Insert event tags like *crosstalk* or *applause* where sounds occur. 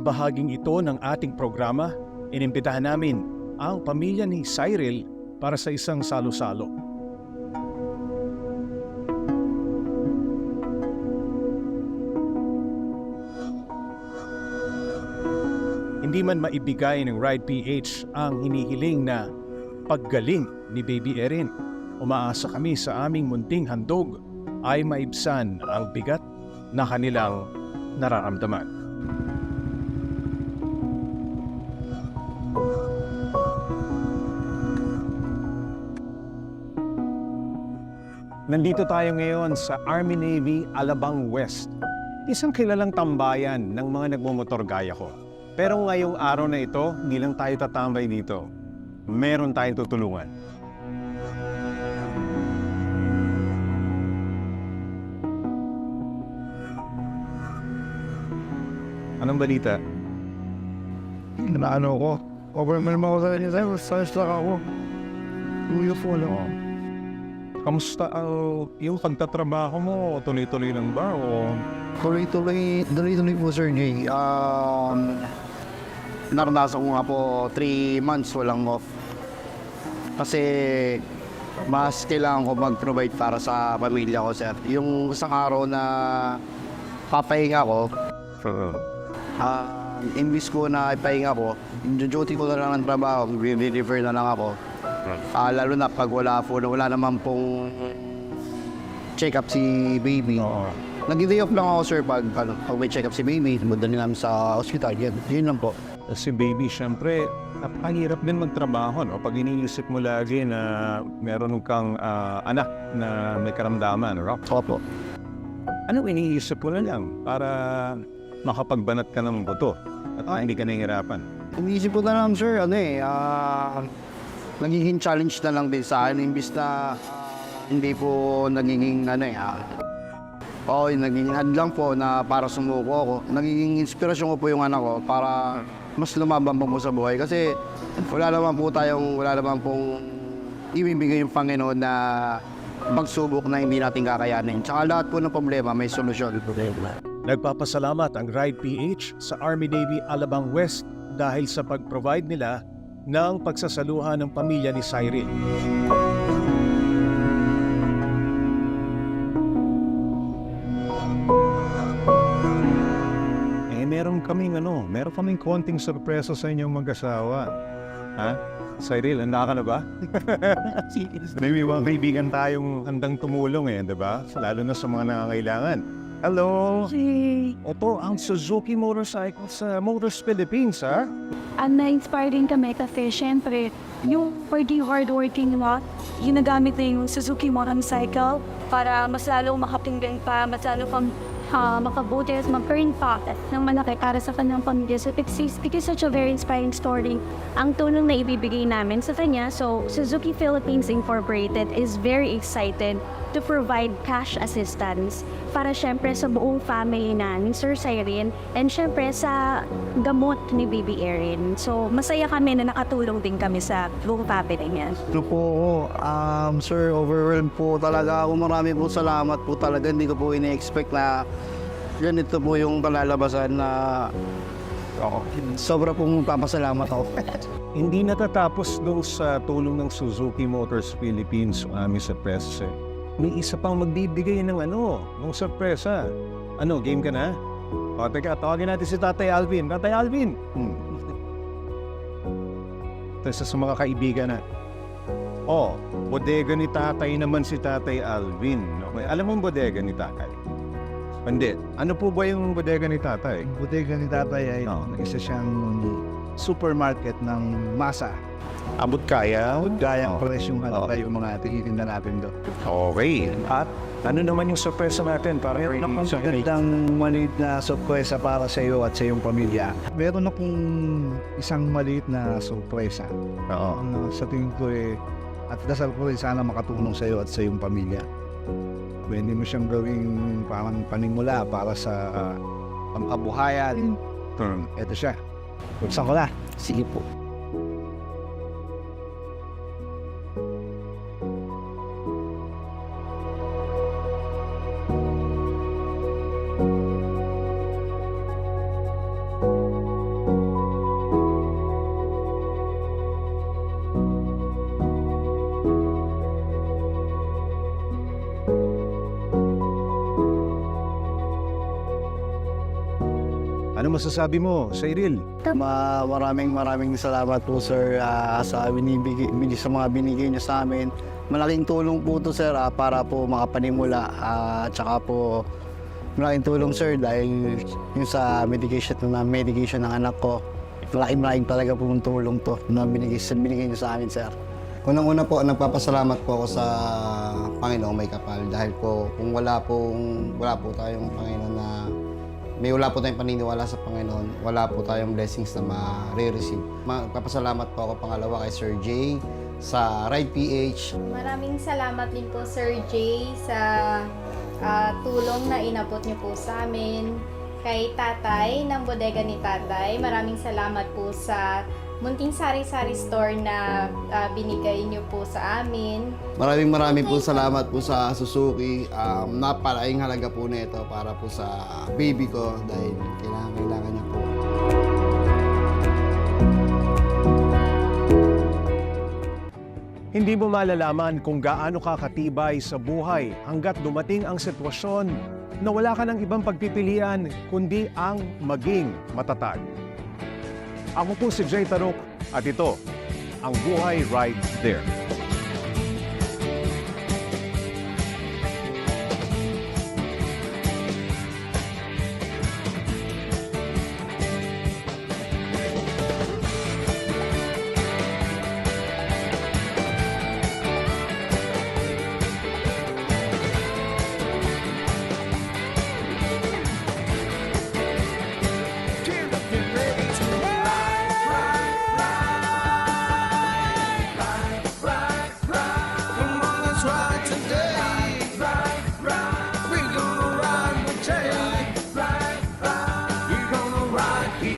Bahaging ito ng ating programa, inimbitahan namin ang pamilya ni Cyril para sa isang salo-salo. Hindi man maibigay ng Ride PH ang hinihiling na paggaling ni Baby Erin, umaasa kami sa aming munting handog ay maibsan ang bigat na kanilang nararamdaman. Nandito tayo ngayon sa Army Navy Alabang West. Isang kilalang tambayan ng mga nagmumotor gaya ko. Pero ngayong araw na ito, hindi lang tayo tatambay dito. Meron tayong tutulungan. Anong balita? na ano ko. Overman mo ako sa kanya, lang ako. Luyo po lang ako. Kamusta ang yung pagtatrabaho mo? Tuloy-tuloy lang ba? O Tuloy-tuloy, tuloy-tuloy po, sir. Jay. Um, naranasan ko nga po 3 months walang off. Kasi mas kailangan ko mag-provide para sa pamilya ko, sir. Yung isang araw na papahinga ko, Ah, imbis ko na ipahinga ko, yung duty ko na lang ng trabaho, re-refer na lang ako. Ah, lalo na pag wala po, wala naman pong check-up si baby. Nag-day off lang ako, sir, pag, ano, pag may check-up si baby, munda namin sa hospital. Yan, yun lang po. si baby, syempre, napakahirap din magtrabaho. No? Pag iniisip mo lagi na meron kang ah, anak na may karamdaman, no? Opo. ano iniisip mo na lang para makapagbanat ka ng buto at hindi ka nahihirapan? Iniisip ko na lang, sir, ano eh, ah, nagiging challenge na lang din sa akin, imbis na hindi po nagiging, ano eh, ah, Oo, yung naging hadlang po na para sumuko ako. Nagiging inspirasyon ko po yung anak ko para mas lumabang pa po sa buhay. Kasi wala naman po tayong, wala naman pong ibibigay yung Panginoon na pagsubok na hindi natin kakayanin. Tsaka lahat po ng problema may solusyon. Nagpapasalamat ang Ride PH sa Army Navy Alabang West dahil sa pag-provide nila ng pagsasaluhan ng pamilya ni Cyril. Eh, meron kaming ano, meron kaming konting sorpresa sa inyong mag-asawa. Ha? Cyril, handa ka na ba? *laughs* May mga kaibigan tayong handang tumulong eh, di ba? Lalo na sa mga nangangailangan. Hello! Hey, Ito ang Suzuki Motorcycles sa Motors Philippines, ha? ang na-inspire din kami kasi syempre, yung pwede hardworking lot, ginagamit na yung Suzuki motorcycle para mas lalo makapinggan pa, mas lalo pang uh, makabuti at mag-earn pa ng malaki para sa kanyang pamilya. So it's, it is such a very inspiring story. Ang tulong na ibibigay namin sa kanya, so Suzuki Philippines Incorporated is very excited to provide cash assistance para syempre sa buong family na ni Sir Cyrene and syempre sa gamot ni Baby Erin. So, masaya kami na nakatulong din kami sa buong family niya. Ano po, um, sir, overwhelmed po talaga ako. Marami po salamat po talaga. Hindi ko po ini-expect na ganito po yung palalabasan na ako. Sobra pong papasalamat ako. *laughs* Hindi natatapos doon sa tulong ng Suzuki Motors Philippines o aming sorpresa. eh. May isa pang magbibigay ng ano, ng sorpresa. Ano, game ka na? O, teka, tawagin natin si Tatay Alvin. Tatay Alvin! Hmm. Ito isa sa mga kaibigan na. Oh, bodega ni tatay naman si Tatay Alvin. Okay, alam mo ang bodega ni tatay? Hindi. Ano po ba yung bodega ni tatay? Bodega ni tatay ay Oo. isa siyang supermarket ng masa. Abot kaya? Gayang Oo. presyong Oo. halata yung mga tinitinda natin doon. Okay. At ano naman yung sorpresa natin para Meron akong magandang maliit na sorpresa para sa iyo at sa iyong pamilya. Meron akong isang maliit na sorpresa. Oo. Ang sa tingin ko eh, at dasal ko rin sana makatulong sa iyo at sa iyong pamilya. Pwede mo siyang gawing parang panimula para sa uh, pangkabuhayan. Hmm. Ito siya. Buksan ko na. Sige po. Ano masasabi mo sa Ma maraming maraming salamat po sir ah, sa binibigay sa mga binigay niyo sa amin. Malaking tulong po to sir ah, para po makapanimula ah, at saka po malaking tulong sir dahil yung sa medication na medication ng anak ko. Malaking malaking talaga po yung tulong to na binigay, binigay niyo sa amin sir. Unang-una po, nagpapasalamat po ako sa Panginoong may kapal dahil po kung wala pong wala po tayong Panginoon na may wala po tayong paniniwala sa Panginoon, wala po tayong blessings na ma-receive. Magpapasalamat po ako pangalawa kay Sir Jay sa Ride PH. Maraming salamat din po Sir Jay sa ah, tulong na inabot niyo po sa amin. Kay tatay ng bodega ni tatay, maraming salamat po sa munting sari-sari store na ah, binigay niyo po sa amin. Maraming maraming po salamat po sa Suzuki. Um, napalaing halaga po nito para po sa baby ko dahil kailangan, kailangan niya po. Hindi mo malalaman kung gaano ka katibay sa buhay hanggat dumating ang sitwasyon na wala ka ng ibang pagpipilian kundi ang maging matatag. Ako po si Jay Tarok at ito ang Buhay Right There.